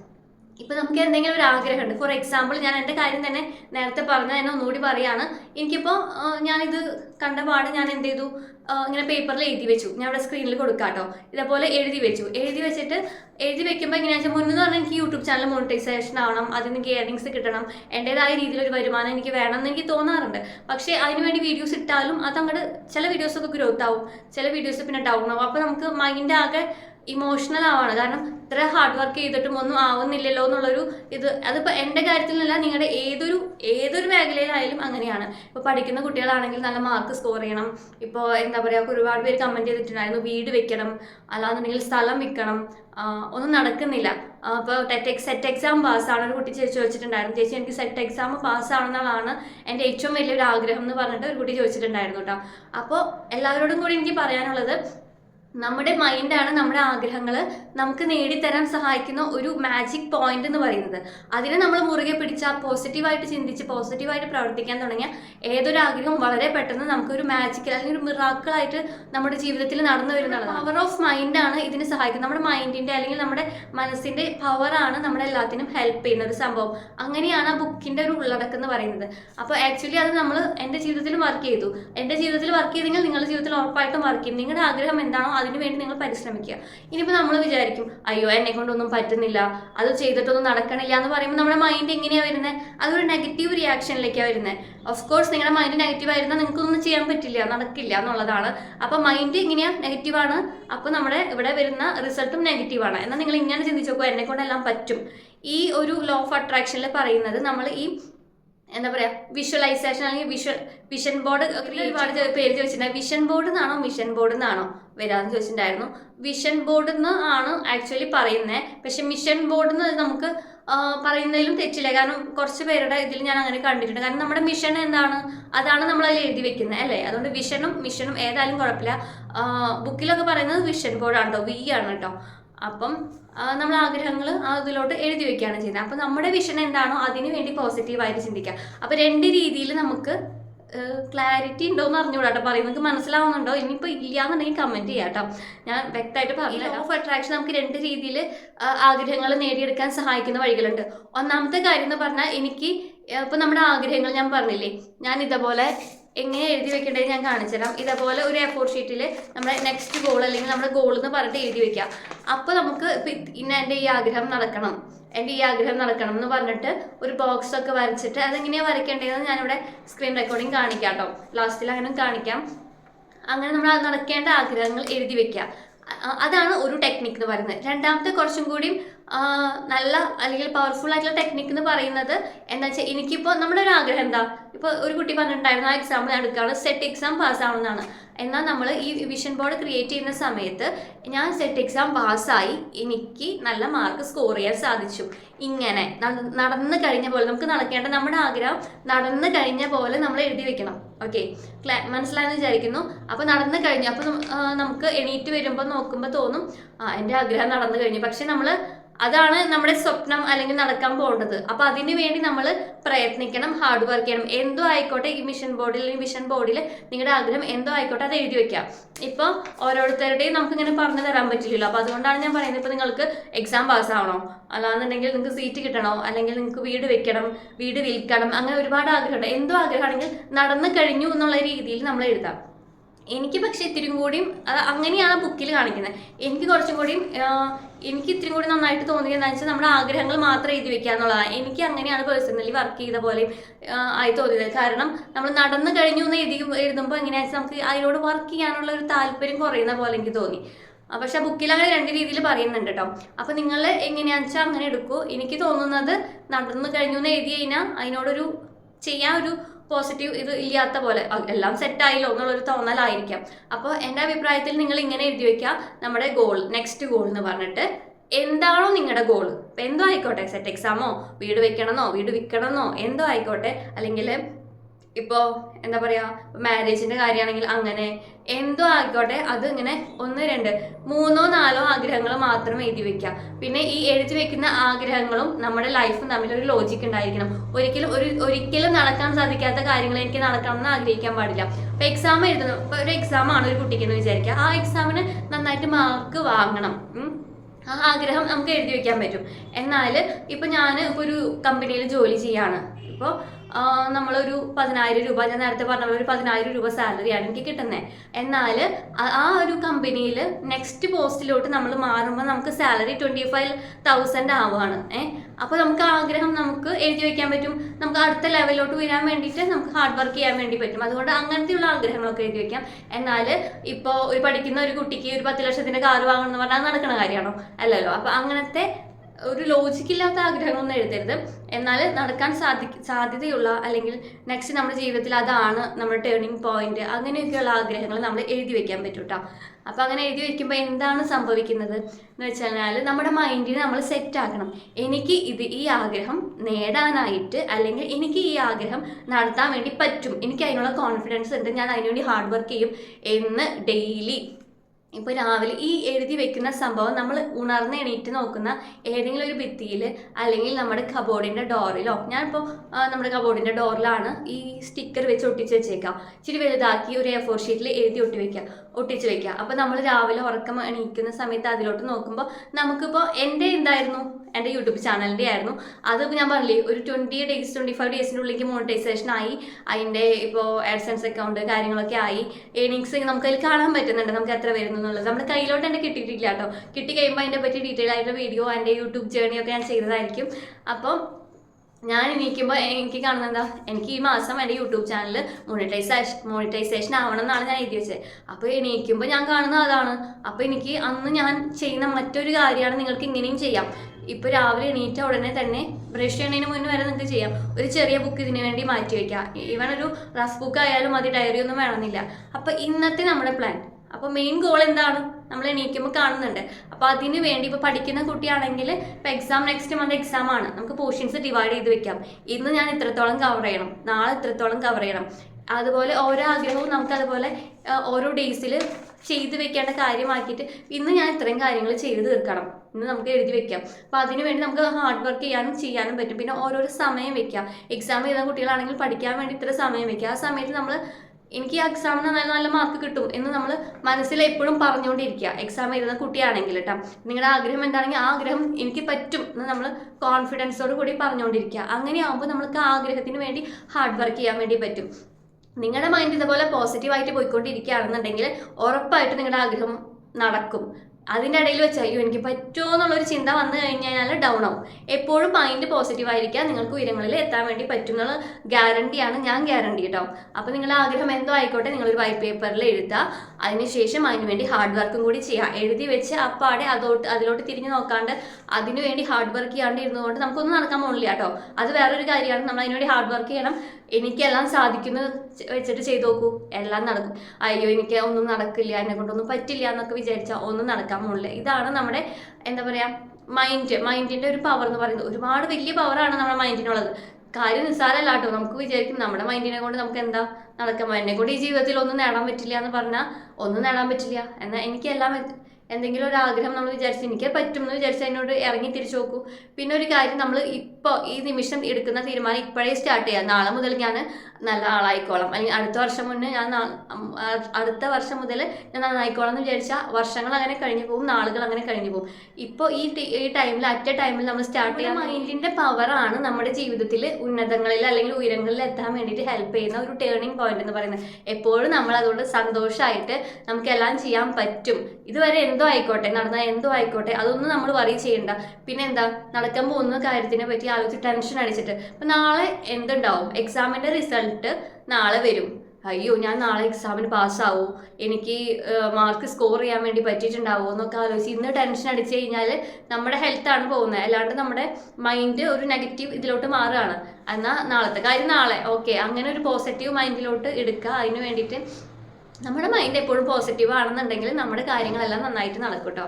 ഇപ്പൊ നമുക്ക് എന്തെങ്കിലും ഒരു ആഗ്രഹമുണ്ട്. ഫോർ എക്സാമ്പിൾ ഞാൻ എന്റെ കാര്യം തന്നെ നേരത്തെ പറഞ്ഞ തന്നെ ഒന്നുകൂടി പറയാണ്. എനിക്കിപ്പോൾ ഞാനിത് കണ്ട പാട് ഞാൻ എന്ത് ചെയ്തു? ഇങ്ങനെ പേപ്പറിൽ എഴുതി വെച്ചു. ഞാൻ ഇവിടെ സ്ക്രീനിൽ കൊടുക്കാട്ടോ ഇതേപോലെ എഴുതി വെച്ചു. എഴുതി വെച്ചിട്ട് എഴുതി വെക്കുമ്പോൾ എങ്ങനെയാണെന്ന് വെച്ചാൽ മുന്നേ പറഞ്ഞാൽ എനിക്ക് യൂട്യൂബ് ചാനൽ മോണിറ്റൈസേഷൻ ആവണം അതിന് ഏർണിങ്സ് കിട്ടണം. എന്റെതായ രീതിയിലൊരു വരുമാനം എനിക്ക് വേണം എന്ന് എനിക്ക് തോന്നാറുണ്ട്. പക്ഷേ അതിനുവേണ്ടി വീഡിയോസ് ഇട്ടാലും അത് അങ്ങോട്ട് ചില വീഡിയോസൊക്കെ ഗ്രോത്ത് ആവും. ചില വീഡിയോസ് പിന്നെ ഡൗൺ ആവും. അപ്പോൾ നമുക്ക് മൈൻഡ് ആകെ ഇമോഷണൽ ആവാണ്. കാരണം ഇത്ര ഹാർഡ് വർക്ക് ചെയ്തിട്ടും ഒന്നും ആവുന്നില്ലല്ലോ എന്നുള്ളൊരു ഇത് അതിപ്പോൾ എന്റെ കാര്യത്തിലല്ല നിങ്ങളുടെ ഏതൊരു ഏതൊരു മേഖലയിലായാലും അങ്ങനെയാണ്. ഇപ്പോൾ പഠിക്കുന്ന കുട്ടികളാണെങ്കിൽ നല്ല മാർക്ക് സ്കോർ ചെയ്യണം. ഇപ്പോൾ എന്താ പറയുക ഒരുപാട് പേര് കമന്റ് ചെയ്തിട്ടുണ്ടായിരുന്നു വീട് വെക്കണം അല്ലാന്നുണ്ടെങ്കിൽ സ്ഥലം വിൽക്കണം ഒന്നും നടക്കുന്നില്ല. അപ്പോൾ ടെറ്റ് എക്സ് സെറ്റ് എക്സാം പാസ്സാണ് ഒരു കുട്ടി ചേച്ചി ചോദിച്ചിട്ടുണ്ടായിരുന്നു ചേച്ചി എനിക്ക് സെറ്റ് എക്സാം പാസ്സാണെന്നുള്ളതാണ് എന്റെ ഏറ്റവും വലിയൊരു ആഗ്രഹം എന്ന് പറഞ്ഞിട്ട് ഒരു കുട്ടി ചോദിച്ചിട്ടുണ്ടായിരുന്നു കേട്ടോ. അപ്പോൾ എല്ലാവരോടും കൂടി എനിക്ക് പറയാനുള്ളത് നമ്മുടെ മൈൻഡാണ് നമ്മുടെ ആഗ്രഹങ്ങൾ നമുക്ക് നേടിത്തരാൻ സഹായിക്കുന്ന ഒരു മാജിക് പോയിന്റ് എന്ന് പറയുന്നത്. അതിനെ നമ്മൾ മുറുകെ പിടിച്ചാൽ പോസിറ്റീവായിട്ട് ചിന്തിച്ച് പോസിറ്റീവായിട്ട് പ്രവർത്തിക്കാൻ തുടങ്ങിയാൽ ഏതൊരു ആഗ്രഹവും വളരെ പെട്ടെന്ന് നമുക്കൊരു മാജിക്കൽ അല്ലെങ്കിൽ ഒരു മിറാക്കിളായിട്ട് നമ്മുടെ ജീവിതത്തിൽ നടന്നു വരുന്നതാണ് പവർ ഓഫ് മൈൻഡാണ് ഇതിന് സഹായിക്കുന്നത്. നമ്മുടെ മൈൻഡിന്റെ അല്ലെങ്കിൽ നമ്മുടെ മനസ്സിന്റെ പവറാണ് നമ്മുടെ എല്ലാത്തിനും ഹെൽപ്പ് ചെയ്യുന്ന ഒരു സംഭവം. അങ്ങനെയാണ് ആ ബുക്കിന്റെ ഒരു ഉള്ളടക്കം എന്ന് പറയുന്നത്. അപ്പോൾ ആക്ച്വലി അത് നമ്മൾ എന്റെ ജീവിതത്തിൽ വർക്ക് ചെയ്തു. എന്റെ ജീവിതത്തിൽ വർക്ക് ചെയ്തെങ്കിൽ നിങ്ങളുടെ ജീവിതത്തിൽ ഉറപ്പായിട്ടും വർക്ക് ചെയ്യും. നിങ്ങളുടെ ആഗ്രഹം എന്താണോ അതിനു വേണ്ടി നിങ്ങൾ പരിശ്രമിക്കുക. ഇനിയിപ്പോൾ നമ്മൾ വിചാരിക്കും അയ്യോ എന്നെ കൊണ്ടൊന്നും പറ്റുന്നില്ല. അത് ചെയ്തിട്ടൊന്നും നടക്കണില്ല എന്ന് പറയുമ്പോൾ നമ്മുടെ മൈൻഡ് എങ്ങനെയാണ് വരുന്നത് അതൊരു നെഗറ്റീവ് റിയാക്ഷനിലേക്കാണ് വരുന്നത് ഓഫ് കോഴ്സ് നിങ്ങളുടെ മൈൻഡ് നെഗറ്റീവ് ആയിരുന്നാൽ നിങ്ങൾക്കൊന്നും ചെയ്യാൻ പറ്റില്ല നടക്കില്ല എന്നുള്ളതാണ്. അപ്പോൾ മൈൻഡ് ഇങ്ങനെയാണ് നെഗറ്റീവാണ് അപ്പോൾ നമ്മുടെ ഇവിടെ വരുന്ന റിസൾട്ടും നെഗറ്റീവാണ് എന്നാൽ നിങ്ങൾ ഇങ്ങനെ ചിന്തിച്ചു നോക്കുക എന്നെ കൊണ്ടെല്ലാം പറ്റും. ഈ ഒരു ലോ ഓഫ് അട്രാക്ഷനിൽ പറയുന്നത് നമ്മൾ ഈ എന്താ പറയാ വിഷ്വലൈസേഷൻ അല്ലെങ്കിൽ വിഷ്വൽ വിഷൻ ബോർഡ് ഒരുപാട് പേര് ചോദിച്ചിട്ടുണ്ടായി വിഷൻ ബോർഡ് നിന്നാണോ മിഷൻ ബോർഡ് നിന്നാണോ വരാന്ന് ചോദിച്ചിട്ടുണ്ടായിരുന്നു. വിഷൻ ബോർഡ് നിന്ന് ആണ് ആക്ച്വലി പറയുന്നത് പക്ഷെ മിഷൻ ബോർഡ് എന്ന് നമുക്ക് പറയുന്നതിലും തെറ്റില്ല. കാരണം കുറച്ച് പേരുടെ ഇതിൽ ഞാൻ അങ്ങനെ കണ്ടിട്ടുണ്ട്. കാരണം നമ്മുടെ മിഷൻ എന്താണ്? അതാണ് നമ്മൾ അതിൽ എഴുതി വെക്കുന്നത് അല്ലേ? അതുകൊണ്ട് വിഷനും മിഷനും ഏതായാലും കുഴപ്പമില്ല. ബുക്കിലൊക്കെ പറയുന്നത് വിഷൻ ബോർഡാണ് കേട്ടോ വി ആണ് കേട്ടോ അപ്പം നമ്മൾ ആഗ്രഹങ്ങൾ അതിലോട്ട് എഴുതി വെക്കുകയാണ് ചെയ്യുന്നത്. അപ്പോൾ നമ്മുടെ വിഷൻ എന്താണോ അതിന് വേണ്ടി പോസിറ്റീവായിട്ട് ചിന്തിക്കുക. അപ്പോൾ രണ്ട് രീതിയിൽ നമുക്ക് ക്ലാരിറ്റി ഉണ്ടോ എന്ന് അറിഞ്ഞുകൂടാ കേട്ടോ പറയും നിങ്ങൾക്ക് മനസ്സിലാവുന്നുണ്ടോ? ഇനിയിപ്പോൾ ഇല്ല എന്നുണ്ടെങ്കിൽ കമന്റ് ചെയ്യാം കേട്ടോ ഞാൻ വ്യക്തമായിട്ട് പറഞ്ഞു ഓഫ് അട്രാക്ഷൻ നമുക്ക് രണ്ട് രീതിയിൽ ആഗ്രഹങ്ങൾ നേടിയെടുക്കാൻ സഹായിക്കുന്ന വഴികളുണ്ട്. ഒന്നാമത്തെ കാര്യം എന്ന് പറഞ്ഞാൽ എനിക്ക് ഇപ്പം നമ്മുടെ ആഗ്രഹങ്ങൾ ഞാൻ പറഞ്ഞില്ലേ? ഞാൻ ഇതേപോലെ എങ്ങനെ എഴുതി വെക്കേണ്ടത് ഞാൻ കാണിച്ചുതരാം. ഇതേപോലെ ഒരു എ ഫോർ ഷീറ്റിൽ നമ്മുടെ നെക്സ്റ്റ് ഗോൾ അല്ലെങ്കിൽ നമ്മുടെ ഗോൾ എന്ന് പറഞ്ഞിട്ട് എഴുതി വെക്കാം. അപ്പോൾ നമുക്ക് ഇന്ന എന്റെ ഈ ആഗ്രഹം നടക്കണം. എന്റെ ഈ ആഗ്രഹം നടക്കണം എന്ന് പറഞ്ഞിട്ട് ഒരു ബോക്സ് ഒക്കെ വരച്ചിട്ട് അതെങ്ങനെയാണ് വരയ്ക്കേണ്ടതെന്ന് ഞാനിവിടെ സ്ക്രീൻ റെക്കോർഡിങ് കാണിക്കാം കേട്ടോ ലാസ്റ്റിൽ അങ്ങനെ കാണിക്കാം. അങ്ങനെ നമ്മൾ നടക്കേണ്ട ആഗ്രഹങ്ങൾ എഴുതി വെക്കുക അതാണ് ഒരു ടെക്നിക്ക് എന്ന് പറയുന്നത്. രണ്ടാമത്തെ കുറച്ചും കൂടി ആ, നല്ല അല്ലെങ്കിൽ പവർഫുൾ ആയിട്ടുള്ള ടെക്നിക്ക് എന്ന് പറയുന്നത് എന്താ വെച്ചാൽ എനിക്കിപ്പോൾ നമ്മുടെ ഒരു ആഗ്രഹം എന്താ? ഇപ്പോൾ ഒരു കുട്ടി പറഞ്ഞിട്ടുണ്ടായിരുന്നു ആ എക്സാം ഞാൻ എടുക്കുകയാണ് സെറ്റ് എക്സാം പാസ്സാവണമെന്നാണ് എന്നാൽ നമ്മൾ ഈ വിഷൻ ബോർഡ് ക്രിയേറ്റ് ചെയ്യുന്ന സമയത്ത് ഞാൻ സെറ്റ് എക്സാം പാസ്സായി എനിക്ക് നല്ല മാർക്ക് സ്കോർ ചെയ്യാൻ സാധിച്ചു. ഇങ്ങനെ നട- നടന്നു കഴിഞ്ഞ പോലെ നമുക്ക് നടക്കേണ്ട നമ്മുടെ ആഗ്രഹം നടന്നു കഴിഞ്ഞ പോലെ നമ്മൾ എഴുതി വെക്കണം. ഓക്കെ ക്ലാ മനസ്സിലായെന്ന് വിചാരിക്കുന്നു? അപ്പോൾ നടന്നു കഴിഞ്ഞു. അപ്പോൾ നമുക്ക് എണീറ്റ് വരുമ്പോൾ നോക്കുമ്പോൾ തോന്നും ആ എന്റെ ആഗ്രഹം നടന്നു കഴിഞ്ഞു. പക്ഷെ നമ്മൾ അതാണ് നമ്മുടെ സ്വപ്നം അല്ലെങ്കിൽ നടക്കാൻ പോകേണ്ടത്. അപ്പൊ അതിനു വേണ്ടി നമ്മൾ പ്രയത്നിക്കണം ഹാർഡ് വർക്ക് ചെയ്യണം. എന്തോ ആയിക്കോട്ടെ ഈ മിഷൻ ബോർഡിൽ അല്ലെങ്കിൽ വിഷൻ ബോർഡിൽ നിങ്ങളുടെ ആഗ്രഹം എന്തോ ആയിക്കോട്ടെ അത് എഴുതി വെക്കാം. ഇപ്പോൾ ഓരോരുത്തരുടെയും നമുക്ക് ഇങ്ങനെ പറഞ്ഞു തരാൻ പറ്റില്ലല്ലോ. അപ്പൊ അതുകൊണ്ടാണ് ഞാൻ പറയുന്നത് ഇപ്പൊ നിങ്ങൾക്ക് എക്സാം പാസ് ആവണോ? അല്ലാന്നുണ്ടെങ്കിൽ നിങ്ങൾക്ക് സീറ്റ് കിട്ടണോ? അല്ലെങ്കിൽ നിങ്ങൾക്ക് വീട് വെക്കണം വീട് വിൽക്കണം അങ്ങനെ ഒരുപാട് ആഗ്രഹമുണ്ട് എന്തോ ആഗ്രഹമാണെങ്കിൽ നടന്നു കഴിഞ്ഞു എന്നുള്ള രീതിയിൽ നമ്മൾ എഴുതാം. എനിക്ക് പക്ഷേ ഇത്തിരി കൂടിയും അങ്ങനെയാണ് ബുക്കിൽ കാണിക്കുന്നത്. എനിക്ക് കുറച്ചും കൂടിയും എനിക്ക് ഇത്തിരി കൂടി നന്നായിട്ട് തോന്നിയത് എന്താണെന്ന് വെച്ചാൽ നമ്മുടെ ആഗ്രഹങ്ങൾ മാത്രം എഴുതി വെക്കുക എന്നുള്ളതാണ് എനിക്ക് അങ്ങനെയാണ് പേഴ്സണലി വർക്ക് ചെയ്ത പോലെ ആയി തോന്നിയത്. കാരണം നമ്മൾ നടന്നു കഴിഞ്ഞു എന്ന് എഴുതി എഴുതുമ്പോൾ എങ്ങനെയാണെന്ന് വെച്ചാൽ നമുക്ക് അതിനോട് വർക്ക് ചെയ്യാനുള്ള ഒരു താല്പര്യം കുറയുന്ന പോലെ എനിക്ക് തോന്നി. പക്ഷെ ബുക്കിൽ അങ്ങനെ രണ്ട് രീതിയിൽ പറയുന്നുണ്ട് കേട്ടോ അപ്പൊ നിങ്ങൾ എങ്ങനെയാണെന്ന് വെച്ചാൽ അങ്ങനെ എടുക്കൂ. എനിക്ക് തോന്നുന്നത് നടന്നു കഴിഞ്ഞു എന്ന് എഴുതി കഴിഞ്ഞാൽ അതിനോടൊരു ചെയ്യാൻ ഒരു പോസിറ്റീവ് ഇത് ഇല്ലാത്ത പോലെ. എല്ലാം സെറ്റായില്ലോ എന്നുള്ളൊരു തോന്നലായിരിക്കാം. അപ്പോൾ എന്റെ അഭിപ്രായത്തിൽ നിങ്ങൾ ഇങ്ങനെ എഴുതി വെക്കുക നമ്മുടെ ഗോൾ നെക്സ്റ്റ് ഗോൾ എന്ന് പറഞ്ഞിട്ട് എന്താണോ നിങ്ങളുടെ ഗോൾ എന്തോ ആയിക്കോട്ടെ സെറ്റ് എക്സാമോ വീട് വെക്കണമെന്നോ വീട് വിൽക്കണമെന്നോ എന്തോ ആയിക്കോട്ടെ അല്ലെങ്കിൽ ഇപ്പോൾ എന്താ പറയുക മാരേജിന്റെ കാര്യമാണെങ്കിൽ അങ്ങനെ എന്തോ ആയിക്കോട്ടെ അത് ഇങ്ങനെ ഒന്ന് രണ്ട് മൂന്നോ നാലോ ആഗ്രഹങ്ങൾ മാത്രം എഴുതി വെക്കുക പിന്നെ ഈ എഴുതി വെക്കുന്ന ആഗ്രഹങ്ങളും നമ്മുടെ ലൈഫും തമ്മിൽ ഒരു ലോജിക്ക് ഉണ്ടായിരിക്കണം. ഒരിക്കലും ഒരു ഒരിക്കലും നടക്കാൻ സാധിക്കാത്ത കാര്യങ്ങൾ എനിക്ക് നടക്കണം എന്ന് ആഗ്രഹിക്കാൻ പാടില്ല. ഇപ്പോൾ എക്സാം എഴുതുന്നു ഇപ്പോൾ ഒരു എക്സാമാണ് ഒരു കുട്ടിക്ക് എന്ന് വിചാരിക്കുക ആ എക്സാമിന് നന്നായിട്ട് മാർക്ക് വാങ്ങണം. ആ ആഗ്രഹം നമുക്ക് എഴുതി വെക്കാൻ പറ്റും. എന്നാൽ ഇപ്പം ഞാൻ ഇപ്പോൾ ഒരു കമ്പനിയിൽ ജോലി ചെയ്യാണ്. ഇപ്പോൾ നമ്മളൊരു പതിനായിരം രൂപ ഞാൻ നേരത്തെ പറഞ്ഞ പോലെ ഒരു പതിനായിരം രൂപ സാലറിയാണ് എനിക്ക് കിട്ടുന്നത് എന്നാൽ ആ ഒരു കമ്പനിയിൽ നെക്സ്റ്റ് പോസ്റ്റിലോട്ട് നമ്മൾ മാറുമ്പോൾ നമുക്ക് സാലറി ട്വന്റി ഫൈവ് തൗസൻഡ് ആവുകയാണ് ഏഹ് അപ്പോൾ നമുക്ക് ആഗ്രഹം നമുക്ക് എഴുതി വയ്ക്കാൻ പറ്റും. നമുക്ക് അടുത്ത ലെവലിലോട്ട് വരാൻ വേണ്ടിയിട്ട് നമുക്ക് ഹാർഡ് വർക്ക് ചെയ്യാൻ വേണ്ടി പറ്റും. അതുകൊണ്ട് അങ്ങനത്തെയുള്ള ആഗ്രഹങ്ങളൊക്കെ എഴുതി വയ്ക്കാം എന്നാൽ ഇപ്പോൾ ഒരു പഠിക്കുന്ന ഒരു കുട്ടിക്ക് ഒരു പത്ത് ലക്ഷത്തിന്റെ കാർ വാങ്ങണം എന്ന് പറഞ്ഞാൽ നടക്കുന്ന കാര്യമാണോ? അല്ലല്ലോ. അപ്പോൾ അങ്ങനത്തെ ഒരു ലോജിക്കില്ലാത്ത ആഗ്രഹങ്ങളൊന്നും എഴുതരുത്. എന്നാൽ നടക്കാൻ സാധി സാധ്യതയുള്ള അല്ലെങ്കിൽ നെക്സ്റ്റ് നമ്മുടെ ജീവിതത്തിൽ അതാണ് നമ്മുടെ ടേണിംഗ് പോയിന്റ് അങ്ങനെയൊക്കെയുള്ള ആഗ്രഹങ്ങൾ നമ്മൾ എഴുതി വെക്കാൻ പറ്റൂട്ടോ. അപ്പോൾ അങ്ങനെ എഴുതി വെക്കുമ്പോൾ എന്താണ് സംഭവിക്കുന്നത്? എന്ന് വെച്ചാൽ നമ്മുടെ മൈൻഡിനെ നമ്മൾ സെറ്റ് ആക്കണം. എനിക്ക് ഇത് ഈ ആഗ്രഹം നേടാനായിട്ട് അല്ലെങ്കിൽ എനിക്ക് ഈ ആഗ്രഹം നടത്താൻ വേണ്ടി പറ്റും. എനിക്ക് അതിനുള്ള കോൺഫിഡൻസ് ഉണ്ട്. ഞാൻ അതിനുവേണ്ടി ഹാർഡ് വർക്ക് ചെയ്യും എന്ന് ഡെയിലി ഇപ്പോൾ രാവിലെ ഈ എഴുതി വെക്കുന്ന സംഭവം നമ്മൾ ഉണർന്ന് എണീറ്റ് നോക്കുന്ന ഏതെങ്കിലും ഒരു ഭിത്തിയിൽ അല്ലെങ്കിൽ നമ്മുടെ കബോർഡിന്റെ ഡോറിലോ ഞാനിപ്പോൾ നമ്മുടെ കബോർഡിന്റെ ഡോറിലാണ് ഈ സ്റ്റിക്കർ വെച്ച് ഒട്ടിച്ച് വെച്ചേക്കാം. ഇച്ചിരി വലുതാക്കി ഒരു എ ഫോർ ഷീറ്റിൽ എഴുതി ഒട്ടി വെക്കാം ഒട്ടിച്ച് വെക്കാം. അപ്പോൾ നമ്മൾ രാവിലെ ഉറക്കം എണീക്കുന്ന സമയത്ത് അതിലോട്ട് നോക്കുമ്പോൾ നമുക്കിപ്പോൾ എന്റെ എന്തായിരുന്നു? എന്റെ യൂട്യൂബ് ചാനലിന്റെ ആയിരുന്നു. അത് ഞാൻ പറഞ്ഞില്ലേ ഒരു ട്വന്റി ഡേയ്സ് ട്വന്റി ഫൈവ് ഡേയ്സിന്റെ ഉള്ളിലേക്ക് മോണിറ്റൈസേഷൻ ആയി. അതിന്റെ ഇപ്പോൾ ആഡ്സൻസ് അക്കൗണ്ട് കാര്യങ്ങളൊക്കെ ആയി. ഏണിങ്സ് നമുക്ക് അതിൽ കാണാൻ പറ്റുന്നുണ്ട്. നമുക്ക് എത്ര വരുന്നു എന്നുള്ളത്. നമ്മുടെ കയ്യിലോട്ട് തന്നെ കിട്ടിയിട്ടില്ല കേട്ടോ. കിട്ടി കഴിയുമ്പോൾ അതിനെ പറ്റി ഡീറ്റെയിൽ ആയിട്ടുള്ള വീഡിയോ എന്റെ യൂട്യൂബ് ജേർണി ഒക്കെ ഞാൻ ചെയ്തതായിരിക്കും. അപ്പം ഞാൻ എണീക്കുമ്പോൾ എനിക്ക് കാണുന്നത് എന്താ? എനിക്ക് ഈ മാസം എന്റെ യൂട്യൂബ് ചാനൽ മോണിറ്റൈസേഷൻ മോണിറ്റൈസേഷൻ ആവണം എന്നാണ് ഞാൻ എഴുതി വെച്ചത്. അപ്പോൾ എണീക്കുമ്പോൾ ഞാൻ കാണുന്നത് അതാണ്. അപ്പോൾ എനിക്ക് അന്ന് ഞാൻ ചെയ്യുന്ന മറ്റൊരു കാര്യമാണ് നിങ്ങൾക്ക് ഇങ്ങനെയും ചെയ്യാം. ഇപ്പോൾ രാവിലെ എണീറ്റ ഉടനെ തന്നെ ബ്രഷ് ചെയ്യണതിന് മുന്നേ വരെ നിങ്ങൾക്ക് ചെയ്യാം. ഒരു ചെറിയ ബുക്ക് ഇതിനു വേണ്ടി മാറ്റി വയ്ക്കാം ഈവൻ ഒരു റഫ് ബുക്ക് ആയാലും മതി ഡയറി ഒന്നും വേണമെന്നില്ല. അപ്പോൾ ഇന്നത്തെ നമ്മുടെ പ്ലാൻ അപ്പോൾ മെയിൻ ഗോൾ എന്താണ്? നമ്മൾ എണീക്കുമ്പോൾ കാണുന്നുണ്ട്. അപ്പോൾ അതിന് വേണ്ടി ഇപ്പോൾ പഠിക്കുന്ന കുട്ടിയാണെങ്കിൽ ഇപ്പോൾ എക്സാം നെക്സ്റ്റ് മന്ത് എക്സാം ആണ്. നമുക്ക് പോർഷൻസ് ഡിവൈഡ് ചെയ്ത് വെക്കാം. ഇന്ന് ഞാൻ ഇത്രത്തോളം കവർ ചെയ്യണം. നാളെ ഇത്രത്തോളം കവർ ചെയ്യണം. അതുപോലെ ഓരോ ആഗ്രഹവും നമുക്ക് അതുപോലെ ഓരോ ഡേയ്സിൽ ചെയ്ത് വെക്കേണ്ട കാര്യമാക്കിയിട്ട് ഇന്ന് ഞാൻ ഇത്രയും കാര്യങ്ങൾ ചെയ്ത് തീർക്കണം. ഇന്ന് നമുക്ക് എഴുതി വെക്കാം. അപ്പോൾ അതിനു വേണ്ടി നമുക്ക് ഹാർഡ് വർക്ക് ചെയ്യാനും ചെയ്യാനും പറ്റും. പിന്നെ ഓരോരോ സമയം വെക്കാം. എക്സാം എഴുതുന്ന കുട്ടികളാണെങ്കിൽ പഠിക്കാൻ വേണ്ടി ഇത്ര സമയം വെക്കാം. ആ സമയത്ത് നമ്മൾ എനിക്ക് ഈ എക്സാമിന് നല്ല നല്ല മാർക്ക് കിട്ടും എന്ന് നമ്മൾ മനസ്സിൽ എപ്പോഴും പറഞ്ഞുകൊണ്ടിരിക്കുക. എക്സാം എഴുതുന്ന കുട്ടിയാണെങ്കിൽ കേട്ടോ നിങ്ങളുടെ ആഗ്രഹം എന്താണെങ്കിൽ ആ ആഗ്രഹം എനിക്ക് പറ്റും എന്ന് നമ്മൾ കോൺഫിഡൻസോട് കൂടി പറഞ്ഞുകൊണ്ടിരിക്കുക. അങ്ങനെയാകുമ്പോൾ നമുക്ക് ആ ആഗ്രഹത്തിന് വേണ്ടി ഹാർഡ് വർക്ക് ചെയ്യാൻ വേണ്ടി പറ്റും. നിങ്ങളുടെ മൈൻഡ് ഇതുപോലെ പോസിറ്റീവായിട്ട് പോയിക്കൊണ്ടിരിക്കുകയാണെന്നുണ്ടെങ്കിൽ ഉറപ്പായിട്ട് നിങ്ങളുടെ ആഗ്രഹം നടക്കും. അതിന്റെ ഇടയിൽ വെച്ച് അയ്യോ എനിക്ക് പറ്റുമോ എന്നുള്ളൊരു ചിന്ത വന്നു കഴിഞ്ഞാൽ ഡൗൺ ആവും. എപ്പോഴും മൈൻഡ് പോസിറ്റീവ് ആയിരിക്കുക നിങ്ങൾക്ക് ഉയരങ്ങളിൽ എത്താൻ വേണ്ടി പറ്റും എന്നുള്ള ഗ്യാരണ്ടിയാണ് ഞാൻ ഗ്യാരണ്ടി കേട്ടോ അപ്പോൾ നിങ്ങളുടെ ആഗ്രഹം എന്തോ ആയിക്കോട്ടെ നിങ്ങളൊരു വൈറ്റ് പേപ്പറിൽ എഴുതുക. അതിനുശേഷം അതിനുവേണ്ടി ഹാർഡ് വർക്കും കൂടി ചെയ്യാം. എഴുതി വെച്ച് അപ്പാടെ അതോട്ട് അതിലോട്ട് തിരിഞ്ഞു നോക്കാണ്ട് അതിനുവേണ്ടി ഹാർഡ് വർക്ക് ചെയ്യാണ്ട് ഇരുന്നുകൊണ്ട് നമുക്കൊന്നും നടക്കാൻ പോകുന്നില്ല കേട്ടോ അത് വേറൊരു കാര്യമാണ്. നമ്മൾ അതിനുവേണ്ടി ഹാർഡ് വർക്ക് ചെയ്യണം. എനിക്കെല്ലാം സാധിക്കുന്നു വെച്ചിട്ട് ചെയ്തു നോക്കൂ. എല്ലാം നടക്കും. അയ്യോ എനിക്ക് ഒന്നും നടക്കില്ല. എന്നെ കൊണ്ടൊന്നും പറ്റില്ല എന്നൊക്കെ വിചാരിച്ചാൽ ഒന്നും നടക്കാൻ പോകുന്നില്ല ഇതാണ് നമ്മുടെ എന്താ പറയുക മൈൻഡ് മൈൻഡിന്റെ ഒരു പവർ എന്ന് പറയുന്നത്. ഒരുപാട് വലിയ പവറാണ് നമ്മുടെ മൈൻഡിനുള്ളത് കാര്യം നിസ്സാരമല്ല കേട്ടോ നമുക്ക് വിചാരിക്കും നമ്മുടെ മൈൻഡിനെ കൊണ്ട് നമുക്ക് എന്താ നടക്കാൻ എന്നെ കൂടി ഈ ജീവിതത്തിൽ ഒന്നും നേടാൻ പറ്റില്ല എന്ന് പറഞ്ഞാൽ ഒന്നും നേടാൻ പറ്റില്ല. എന്നാൽ എനിക്കെല്ലാം എന്തെങ്കിലും ഒരു ആഗ്രഹം നമ്മൾ വിചാരിച്ച് എനിക്ക് പറ്റും എന്ന് വിചാരിച്ച് അതിനോട് ഇറങ്ങി തിരിച്ചു നോക്കൂ. പിന്നെ ഒരു കാര്യം നമ്മൾ ഇപ്പോൾ ഈ നിമിഷം എടുക്കുന്ന തീരുമാനം ഇപ്പോഴേ സ്റ്റാർട്ട് ചെയ്യാം. നാളെ മുതൽ ഞാൻ നല്ല ആളായിക്കോളാം. അല്ലെങ്കിൽ അടുത്ത വർഷം മുന്നേ ഞാൻ അടുത്ത വർഷം മുതൽ ഞാൻ നന്നായിക്കോളാം എന്ന് വിചാരിച്ചാൽ വർഷങ്ങൾ അങ്ങനെ കഴിഞ്ഞു പോകും നാളുകൾ അങ്ങനെ കഴിഞ്ഞു പോകും. ഇപ്പോൾ ഈ ഈ ടൈമിൽ അറ്റ ടൈമിൽ നമ്മൾ സ്റ്റാർട്ട് ചെയ്യാൻ മൈൻഡിന്റെ പവറാണ് നമ്മുടെ ജീവിതത്തിൽ ഉന്നതങ്ങളിൽ അല്ലെങ്കിൽ ഉയരങ്ങളിൽ എത്താൻ വേണ്ടിയിട്ട് ഹെൽപ്പ് ചെയ്യുന്ന ഒരു ടേണിംഗ് പോയിന്റ് എന്ന് പറയുന്നത്. എപ്പോഴും നമ്മൾ അതുകൊണ്ട് സന്തോഷമായിട്ട് നമുക്കെല്ലാം ചെയ്യാൻ പറ്റും. ഇതുവരെ എന്തോ ആയിക്കോട്ടെ നടന്ന എന്തോ ആയിക്കോട്ടെ അതൊന്നും നമ്മൾ വറി ചെയ്യണ്ട. പിന്നെ എന്താ നടക്കാൻ പോകുന്ന കാര്യത്തിനെ പറ്റി ആലോചിച്ച് ടെൻഷൻ അടിച്ചിട്ട്. അപ്പം നാളെ എന്തുണ്ടാവും? എക്സാമിന്റെ റിസൾട്ട് നാളെ വരും. അയ്യോ ഞാൻ നാളെ എക്സാമിന് പാസ്സാവും എനിക്ക് മാർക്ക് സ്കോർ ചെയ്യാൻ വേണ്ടി പറ്റിയിട്ടുണ്ടാവുമോ എന്നൊക്കെ ആലോചിച്ച് ഇന്ന് ടെൻഷൻ അടിച്ചു കഴിഞ്ഞാൽ നമ്മുടെ ഹെൽത്താണ് പോകുന്നത്. അല്ലാണ്ട് നമ്മുടെ മൈൻഡ് ഒരു നെഗറ്റീവ് ഇതിലോട്ട് മാറുകയാണ്. എന്നാൽ നാളത്തെ കാര്യം നാളെ. ഓക്കെ അങ്ങനെ ഒരു പോസിറ്റീവ് മൈൻഡിലോട്ട് എടുക്കുക. അതിന് വേണ്ടിയിട്ട് നമ്മുടെ മൈൻഡ് എപ്പോഴും പോസിറ്റീവ് ആണെന്നുണ്ടെങ്കിൽ നമ്മുടെ കാര്യങ്ങളെല്ലാം നന്നായിട്ട് നടക്കും കേട്ടോ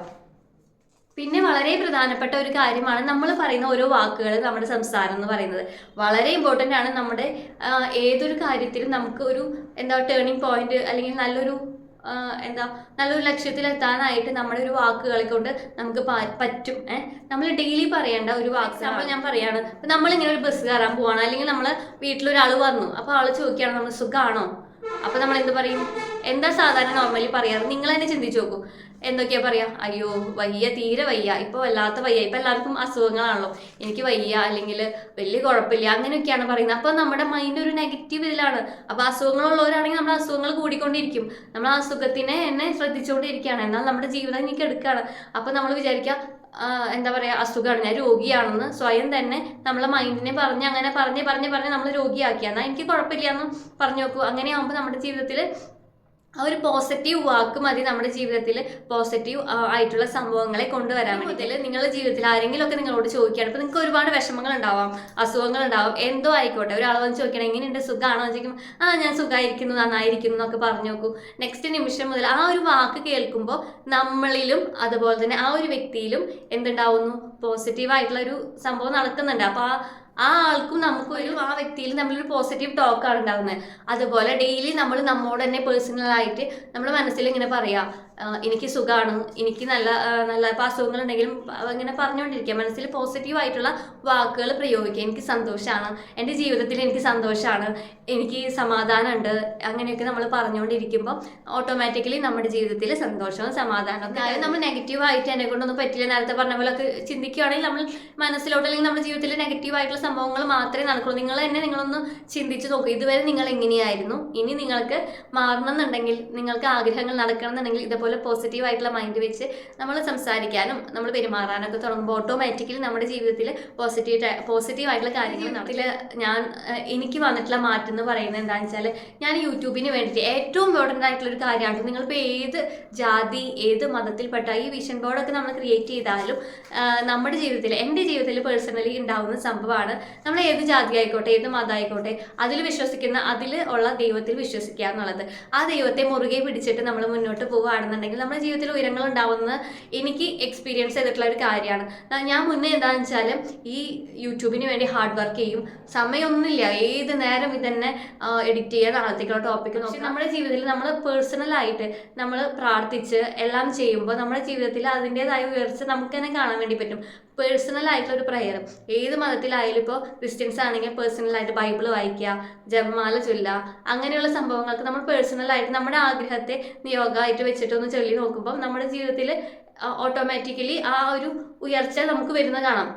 പിന്നെ വളരെ പ്രധാനപ്പെട്ട ഒരു കാര്യമാണ് നമ്മൾ പറയുന്ന ഓരോ വാക്കുകൾ നമ്മുടെ സംസാരം എന്ന് പറയുന്നത്. വളരെ ഇമ്പോർട്ടന്റ് ആണ് നമ്മുടെ ഏതൊരു കാര്യത്തിലും നമുക്ക് ഒരു എന്താ ടേണിംഗ് പോയിന്റ് അല്ലെങ്കിൽ നല്ലൊരു എന്താ നല്ലൊരു ലക്ഷ്യത്തിലെത്താനായിട്ട് നമ്മുടെ ഒരു വാക്കുകളെ കൊണ്ട് നമുക്ക് പറ്റും. ഏഹ് നമ്മൾ ഡെയിലി പറയേണ്ട ഒരു വാക്ക് എക്സാമ്പിൾ ഞാൻ പറയാണ്. നമ്മളിങ്ങനെ ഒരു ബസ് കയറാൻ പോവാണ്. അല്ലെങ്കിൽ നമ്മൾ വീട്ടിലൊരാൾ വന്നു. അപ്പോൾ ആൾ ചോദിക്കുകയാണ് നമ്മൾ സുഖമാണോ അപ്പോൾ നമ്മൾ എന്ത് പറയും? എന്താ സാധാരണ നോർമലി പറയാറ്? നിങ്ങൾ തന്നെ ചിന്തിച്ചു നോക്കൂ. എന്തൊക്കെയാ പറയാ? അയ്യോ വയ്യ തീരെ വയ്യ. ഇപ്പൊ വല്ലാത്ത വയ്യ. ഇപ്പൊ എല്ലാവർക്കും അസുഖങ്ങളാണല്ലോ. എനിക്ക് വയ്യ അല്ലെങ്കിൽ വലിയ കുഴപ്പമില്ല അങ്ങനെയൊക്കെയാണ് പറയുന്നത്. അപ്പൊ നമ്മുടെ മൈൻഡ് ഒരു നെഗറ്റീവ് ഇതിലാണ്. അപ്പൊ അസുഖങ്ങളുള്ളവരാണെങ്കിൽ നമ്മുടെ അസുഖങ്ങൾ കൂടിക്കൊണ്ടിരിക്കും. നമ്മൾ അസുഖത്തിനെ എന്നെ ശ്രദ്ധിച്ചുകൊണ്ടിരിക്കുകയാണ്. എന്നാൽ നമ്മുടെ ജീവിതം എനിക്ക് എടുക്കുകയാണ് അപ്പൊ നമ്മൾ വിചാരിക്കുക എന്താ പറയുക അസുഖമാണ്. ഞാൻ രോഗിയാണെന്ന് സ്വയം തന്നെ നമ്മളെ മൈൻഡിനെ പറഞ്ഞ് അങ്ങനെ പറഞ്ഞ് പറഞ്ഞ് പറഞ്ഞ് നമ്മൾ രോഗിയാക്കി. എന്നാൽ എനിക്ക് കുഴപ്പമില്ല എന്ന് പറഞ്ഞു നോക്കൂ. അങ്ങനെയാകുമ്പോൾ നമ്മുടെ ജീവിതത്തിൽ ആ ഒരു പോസിറ്റീവ് വാക്ക് മതി നമ്മുടെ ജീവിതത്തിൽ പോസിറ്റീവ് ആയിട്ടുള്ള സംഭവങ്ങളെ കൊണ്ടുവരാൻ വേണ്ടിയിട്ട്. നിങ്ങളുടെ ജീവിതത്തിൽ ആരെങ്കിലും ഒക്കെ നിങ്ങളോട് ചോദിക്കുകയാണ്. ഇപ്പൊ നിങ്ങൾക്ക് ഒരുപാട് വിഷമങ്ങൾ ഉണ്ടാവാം അസുഖങ്ങൾ ഉണ്ടാവാം എന്തോ ആയിക്കോട്ടെ. ഒരാൾ വന്ന് ചോദിക്കണം എങ്ങനെയുണ്ട്? സുഖമാണോ ചോദിക്കും ആ ഞാൻ സുഖമായിരിക്കുന്നു നന്നായിരിക്കുന്നു എന്നൊക്കെ പറഞ്ഞു നോക്കൂ. നെക്സ്റ്റ് നിമിഷം മുതൽ ആ ഒരു വാക്ക് കേൾക്കുമ്പോൾ നമ്മളിലും അതുപോലെ തന്നെ ആ ഒരു വ്യക്തിയിലും എന്തുണ്ടാവുന്നു? പോസിറ്റീവ് ആയിട്ടുള്ള ഒരു സംഭവം നടക്കുന്നുണ്ട്. അപ്പോൾ ആ ആ ആൾക്കും നമുക്കൊരു ആ വ്യക്തിയിൽ നമ്മളൊരു പോസിറ്റീവ് ടോക്കാണ് ഉണ്ടാകുന്നത് അതുപോലെ ഡെയിലി നമ്മൾ നമ്മോട് തന്നെ പേഴ്സണലായിട്ട് നമ്മുടെ മനസ്സിൽ ഇങ്ങനെ പറയാ "ആ, എനിക്ക് സുഖമാണ് എനിക്ക് നല്ല നല്ല ഇപ്പം അസുഖങ്ങളുണ്ടെങ്കിലും ഇങ്ങനെ പറഞ്ഞുകൊണ്ടിരിക്കുക മനസ്സിൽ പോസിറ്റീവായിട്ടുള്ള വാക്കുകൾ പ്രയോഗിക്കുക എനിക്ക് സന്തോഷമാണ് എന്റെ ജീവിതത്തിൽ എനിക്ക് സന്തോഷമാണ് എനിക്ക് സമാധാനമുണ്ട്. അങ്ങനെയൊക്കെ നമ്മൾ പറഞ്ഞുകൊണ്ടിരിക്കുമ്പോൾ ഓട്ടോമാറ്റിക്കലി നമ്മുടെ ജീവിതത്തിൽ സന്തോഷവും സമാധാനവും കാര്യം നമ്മൾ നെഗറ്റീവായിട്ട് എന്നെ കൊണ്ടൊന്നും പറ്റില്ല. നേരത്തെ പറഞ്ഞ പോലെ ഒക്കെ ചിന്തിക്കുകയാണെങ്കിൽ നമ്മൾ മനസ്സിലോട്ട് അല്ലെങ്കിൽ നമ്മുടെ ജീവിതത്തിൽ നെഗറ്റീവായിട്ടുള്ള സംഭവങ്ങൾ മാത്രമേ നടക്കുള്ളൂ. നിങ്ങൾ തന്നെ നിങ്ങളൊന്ന് ചിന്തിച്ച് നോക്കുക ഇതുവരെ നിങ്ങൾ എങ്ങനെയായിരുന്നു? ഇനി നിങ്ങൾക്ക് മാറണം എന്നുണ്ടെങ്കിൽ നിങ്ങൾക്ക് ആഗ്രഹങ്ങൾ നടക്കണം എന്നുണ്ടെങ്കിൽ ഇതുപോലെ പോസിറ്റീവ് ആയിട്ടുള്ള മൈൻഡ് വെച്ച് നമ്മൾ സംസാരിക്കാനും നമ്മൾ പെരുമാറാനൊക്കെ തുടങ്ങുമ്പോൾ ഓട്ടോമാറ്റിക്കലി നമ്മുടെ ജീവിതത്തിൽ പോസിറ്റീവ് പോസിറ്റീവ് ആയിട്ടുള്ള കാര്യങ്ങൾ നടത്തില്ല ഞാൻ എനിക്ക് വന്നിട്ടുള്ള മാറ്റം എന്ന് പറയുന്നത് എന്താണെന്ന് വെച്ചാൽ ഞാൻ യൂട്യൂബിന് വേണ്ടിയിട്ട് ഏറ്റവും ഇമ്പോർട്ടന്റ് ആയിട്ടുള്ള ഒരു കാര്യമാണ്. നിങ്ങളിപ്പോൾ ഏത് ജാതി ഏത് മതത്തിൽപ്പെട്ട ഈ വിഷൻ ബോർഡൊക്കെ നമ്മൾ ക്രിയേറ്റ് ചെയ്താലും നമ്മുടെ ജീവിതത്തിൽ എന്റെ ജീവിതത്തിൽ പേഴ്സണലി ഉണ്ടാവുന്ന സംഭവമാണ് നമ്മൾ ഏത് ജാതി ആയിക്കോട്ടെ ഏത് മതം ആയിക്കോട്ടെ അതിൽ വിശ്വസിക്കുന്ന അതിൽ ഉള്ള ദൈവത്തിൽ വിശ്വസിക്കുക എന്നുള്ളത്. ആ ദൈവത്തെ മുറുകെ പിടിച്ചിട്ട് നമ്മൾ മുന്നോട്ട് പോവുകയാണെന്നുണ്ടെങ്കിൽ നമ്മുടെ ജീവിതത്തിൽ ഉയരങ്ങൾ ഉണ്ടാവുന്നത് എനിക്ക് എക്സ്പീരിയൻസ് ചെയ്തിട്ടുള്ള ഒരു കാര്യമാണ്. ഞാൻ മുന്നേ എന്താണെന്ന് വെച്ചാൽ ഈ യൂട്യൂബിന് വേണ്ടി ഹാർഡ് വർക്ക് ചെയ്യും. സമയമൊന്നുമില്ല. ഏത് നേരം ഇതന്നെ എഡിറ്റ് ചെയ്യുക നാളത്തേക്കുള്ള ടോപ്പിക്ക് നോക്കി. നമ്മുടെ ജീവിതത്തിൽ നമ്മൾ പേഴ്സണലായിട്ട് നമ്മൾ പ്രാർത്ഥിച്ച് എല്ലാം ചെയ്യുമ്പോൾ നമ്മുടെ ജീവിതത്തിൽ അതിന്റെതായ ഉയർച്ച നമുക്ക് തന്നെ കാണാൻ വേണ്ടി പറ്റും. പേഴ്സണൽ ആയിട്ടുള്ള ഒരു പ്രയർ ഏത് മതത്തിലായാലും ഇപ്പോൾ ക്രിസ്ത്യൻസ് ആണെങ്കിൽ പേഴ്സണലായിട്ട് ബൈബിൾ വായിക്കുക ജപമാല ചൊല്ലുക അങ്ങനെയുള്ള സംഭവങ്ങൾക്ക് നമ്മൾ പേഴ്സണലായിട്ട് നമ്മുടെ ആഗ്രഹത്തെ നിയോഗമായിട്ട് വെച്ചിട്ടൊന്ന് ചൊല്ലി നോക്കുമ്പോൾ നമ്മുടെ ജീവിതത്തിൽ ഓട്ടോമാറ്റിക്കലി ആ ഒരു ഉയർച്ച നമുക്ക് വരുന്ന കാണാം.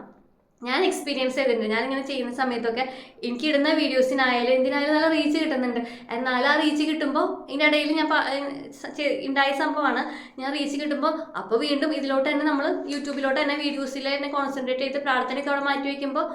ഞാൻ എക്സ്പീരിയൻസ് ചെയ്തിട്ടുണ്ട്. ഞാൻ ഇങ്ങനെ ചെയ്യുന്ന സമയത്തൊക്കെ എനിക്ക് ഇടുന്ന വീഡിയോസിനായാലും എന്തിനായാലും നല്ല റീച്ച് കിട്ടുന്നുണ്ട്. എന്നാൽ ആ റീച്ച് കിട്ടുമ്പോൾ ഇതിനിടയിൽ ഞാൻ ഉണ്ടായ സംഭവമാണ്. ഞാൻ റീച്ച് കിട്ടുമ്പോൾ അപ്പോൾ വീണ്ടും ഇതിലോട്ട് തന്നെ നമ്മൾ യൂട്യൂബിലോട്ട് തന്നെ വീഡിയോസിൽ തന്നെ കോൺസെൻട്രേറ്റ് ചെയ്ത് പ്രാർത്ഥനയ്ക്ക് അവിടെ മാറ്റി വയ്ക്കുമ്പോൾ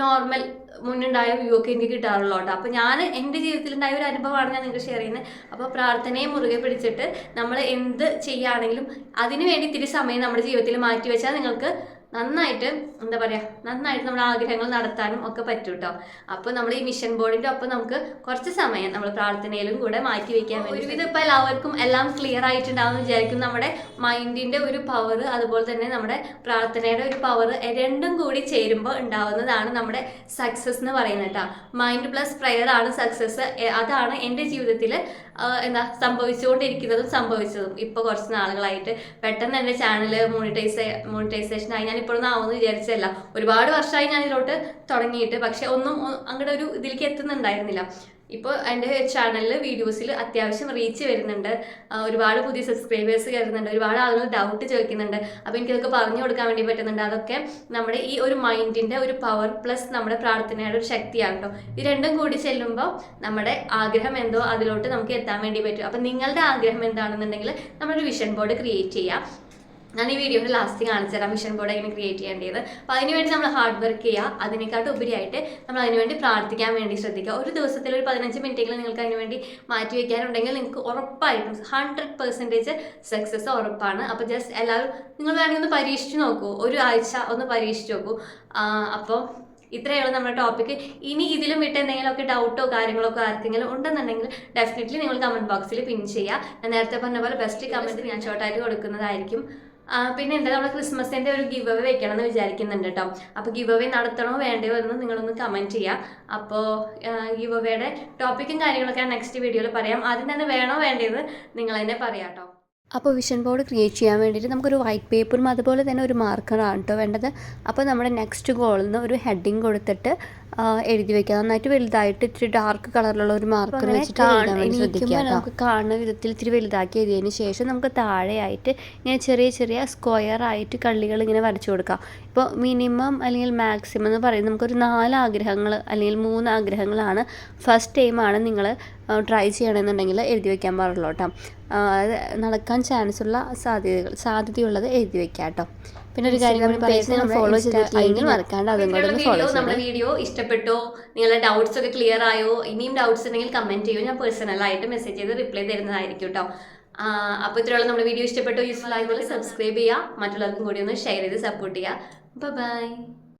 നോർമൽ മുന്നുണ്ടായ വ്യൂ ഒക്കെ എനിക്ക് കിട്ടാറുള്ളൂ കേട്ടോ. അപ്പോൾ ഞാൻ എന്റെ ജീവിതത്തിലുണ്ടായ ഒരു അനുഭവമാണ് ഞാൻ നിങ്ങൾക്ക് ഷെയർ ചെയ്യുന്നത്. അപ്പോൾ പ്രാർത്ഥനയെ മുറുകെ പിടിച്ചിട്ട് നമ്മൾ എന്ത് ചെയ്യുകയാണെങ്കിലും അതിനു വേണ്ടി ഇത്തിരി സമയം നമ്മുടെ ജീവിതത്തിൽ മാറ്റി വെച്ചാൽ നിങ്ങൾക്ക് നന്നായിട്ട് എന്താ പറയുക നന്നായിട്ട് നമ്മൾ ആഗ്രഹങ്ങൾ നടത്താനും ഒക്കെ പറ്റും കേട്ടോ അപ്പോൾ നമ്മൾ ഈ മിഷൻ ബോർഡിന്റെ ഒപ്പം നമുക്ക് കുറച്ച് സമയം നമ്മൾ പ്രാർത്ഥനയിലും കൂടെ മാറ്റി വയ്ക്കാൻ വേണ്ടി ഒരുവിധം ഇപ്പോൾ എല്ലാവർക്കും എല്ലാം ക്ലിയർ ആയിട്ടുണ്ടാവും വിചാരിക്കും നമ്മുടെ മൈൻഡിന്റെ ഒരു പവർ അതുപോലെ തന്നെ നമ്മുടെ പ്രാർത്ഥനയുടെ ഒരു പവർ രണ്ടും കൂടി ചേരുമ്പോൾ ഉണ്ടാവുന്നതാണ് നമ്മുടെ സക്സസ് എന്ന് പറയുന്നത് കേട്ടോ മൈൻഡ് പ്ലസ് പ്രയർ ആണ് സക്സസ് അതാണ് എന്റെ ജീവിതത്തിൽ എന്താ സംഭവിച്ചുകൊണ്ടിരിക്കുന്നതും സംഭവിച്ചതും. ഇപ്പോൾ കുറച്ച് നാളുകളായിട്ട് പെട്ടെന്ന് എന്റെ ചാനൽ മോണിറ്റൈസ് മോണിറ്റൈസേഷൻ ആയി. ഞാൻ ഇപ്പോഴൊന്നും ആവുമെന്ന് വിചാരിച്ചല്ല ഒരുപാട് വർഷമായി ഞാൻ ഇതിലോട്ട് തുടങ്ങിയിട്ട്. പക്ഷെ ഒന്നും അങ്ങോട്ട് ഒരു ഇതിലേക്ക് എത്തുന്നുണ്ടായിരുന്നില്ല. ഇപ്പോൾ എന്റെ ചാനലിൽ വീഡിയോസിൽ അത്യാവശ്യം റീച്ച് വരുന്നുണ്ട്. ഒരുപാട് പുതിയ സബ്സ്ക്രൈബേഴ്സ് കയറുന്നുണ്ട് ഒരുപാട് ആളുകൾ ഡൗട്ട് ചോദിക്കുന്നുണ്ട്. അപ്പോൾ എനിക്കതൊക്കെ പറഞ്ഞു കൊടുക്കാൻ വേണ്ടി പറ്റുന്നുണ്ട്. അതൊക്കെ നമ്മുടെ ഈ ഒരു മൈൻഡിന്റെ ഒരു പവർ പ്ലസ് നമ്മുടെ പ്രാർത്ഥനയുടെ ഒരു ശക്തിയാണ് കേട്ടോ ഇത് രണ്ടും കൂടി ചെല്ലുമ്പോൾ നമ്മുടെ ആഗ്രഹം എന്തോ അതിലോട്ട് നമുക്ക് എത്താൻ വേണ്ടി പറ്റും. അപ്പോൾ നിങ്ങളുടെ ആഗ്രഹം എന്താണെന്നുണ്ടെങ്കിൽ നമ്മളൊരു വിഷൻ ബോർഡ് ക്രിയേറ്റ് ചെയ്യാം. ഞാൻ ഈ വീഡിയോയുടെ ലാസ്റ്റ് കാണിച്ചു തരാം. മിഷൻ ബോർഡ് എങ്ങനെ ക്രിയേറ്റ് ചെയ്യേണ്ടത്. അപ്പോൾ അതിനുവേണ്ടി നമ്മൾ ഹാർഡ് വർക്ക് ചെയ്യുക. അതിനേക്കാട്ടും ഉപരിയായിട്ട് നമ്മൾ അതിനുവേണ്ടി പ്രാർത്ഥിക്കാൻ വേണ്ടി ശ്രദ്ധിക്കുക. ഒരു ദിവസത്തിൽ ഒരു പതിനഞ്ച് മിനിറ്റെങ്കിലും നിങ്ങൾക്ക് അതിനുവേണ്ടി മാറ്റി വയ്ക്കാനുണ്ടെങ്കിൽ നിങ്ങൾക്ക് ഉറപ്പായിട്ടും ഹൺഡ്രഡ് പെർസെന്റേജ് സക്സസ് ഉറപ്പാണ്. അപ്പോൾ ജസ്റ്റ് എല്ലാവരും നിങ്ങൾ വേണമെങ്കിൽ ഒന്ന് പരീക്ഷിച്ച് നോക്കൂ. ഒരു ആഴ്ച ഒന്ന് പരീക്ഷിച്ച് നോക്കൂ. അപ്പോൾ ഇത്രയുള്ള നമ്മുടെ ടോപ്പിക്ക് ഇനി ഇതിലും വിട്ട് എന്തെങ്കിലുമൊക്കെ ഡൗട്ടോ കാര്യങ്ങളോ ഒക്കെ ആർക്കെങ്കിലും ഉണ്ടെന്നുണ്ടെങ്കിൽ ഡെഫിനറ്റ്ലി നിങ്ങൾ കമന്റ് ബോക്സിൽ പിൻ ചെയ്യുക. ഞാൻ നേരത്തെ പറഞ്ഞ പോലെ ബെസ്റ്റ് കമന്റ് ഞാൻ ഷോർട്ടായിട്ട് കൊടുക്കുന്നതായിരിക്കും. പിന്നെ എന്താ നമ്മൾ ക്രിസ്മസിന്റെ ഒരു ഗിവ് അവേ വെക്കണം എന്ന് വിചാരിക്കുന്നുണ്ട് കേട്ടോ. അപ്പോൾ ഗിവ് അവേ നടത്തണോ വേണ്ടയോ എന്ന് നിങ്ങളൊന്ന് കമന്റ് ചെയ്യുക അപ്പോൾ ഗിവ് അവേയുടെ ടോപ്പിക്കും കാര്യങ്ങളൊക്കെ നെക്സ്റ്റ് വീഡിയോയിൽ പറയാം. അതിന് തന്നെ വേണോ വേണ്ടത് നിങ്ങൾ തന്നെ പറയാം കേട്ടോ. അപ്പോൾ വിഷൻ ബോർഡ് ക്രിയേറ്റ് ചെയ്യാൻ വേണ്ടിയിട്ട് നമുക്കൊരു വൈറ്റ് പേപ്പറും അതുപോലെ തന്നെ ഒരു മാർക്കറാണ് കേട്ടോ വേണ്ടത്. അപ്പോൾ നമ്മുടെ നെക്സ്റ്റ് ഗോളിൽ നിന്ന് ഒരു ഹെഡിങ് കൊടുത്തിട്ട് എഴുതി വെക്കുക. നന്നായിട്ട് വലുതായിട്ട് ഇത്തിരി ഡാർക്ക് കളറിലുള്ള ഒരു മാർക്കർ വെച്ചിട്ടാണ് ശ്രദ്ധിക്കുക നമുക്ക് കാണുന്ന വിധത്തിൽ ഇത്തിരി വലുതാക്കി എഴുതിയതിന് ശേഷം നമുക്ക് താഴെയായിട്ട് ഇങ്ങനെ ചെറിയ ചെറിയ സ്ക്വയർ ആയിട്ട് കള്ളികൾ ഇങ്ങനെ വരച്ചു കൊടുക്കാം. ഇപ്പോൾ മിനിമം അല്ലെങ്കിൽ മാക്സിമം എന്ന് പറയുന്നത് നമുക്കൊരു നാല് ആഗ്രഹങ്ങൾ അല്ലെങ്കിൽ മൂന്ന് ആഗ്രഹങ്ങളാണ്. ഫസ്റ്റ് ടൈമാണ് നിങ്ങൾ ട്രൈ ചെയ്യണമെന്നുണ്ടെങ്കിൽ എഴുതി വെക്കാൻ പാടുള്ളൂ കേട്ടോ. നടക്കാൻ ചാൻസ് ഉള്ള സാധ്യതകൾ സാധ്യതയുള്ളത് എഴുതി വെക്കാം കേട്ടോ. പിന്നെ ഒരു കാര്യം കൂടി പറയുന്നത് ഫോളോ ചെയ്തിട്ടില്ലെങ്കിൽ മറക്കാണ്ട് അതും കൂടെ ഒന്ന് ഫോളോ നമ്മുടെ വീഡിയോ ഇഷ്ടപ്പെട്ടോ? നിങ്ങളുടെ ഡൗട്ട്സ് ഒക്കെ ക്ലിയർ ആയോ? ഇനിയും ഡൗട്ട്സ് ഉണ്ടെങ്കിൽ കമന്റ് ചെയ്യോ. ഞാൻ പേഴ്സണൽ ആയിട്ട് മെസ്സേജ് ചെയ്ത് റിപ്ലൈ തരുന്നതായിരിക്കും കേട്ടോ അപ്പോൾ ഇത്രയുള്ള നമ്മുടെ വീഡിയോ ഇഷ്ടപ്പെട്ടോ യൂസ്ഫുൾ ആയതുപോലെ സബ്സ്ക്രൈബ് ചെയ്യുക. മറ്റുള്ളവർക്കും കൂടി ഒന്ന് ഷെയർ ചെയ്ത് സപ്പോർട്ട് ചെയ്യുക. ബൈ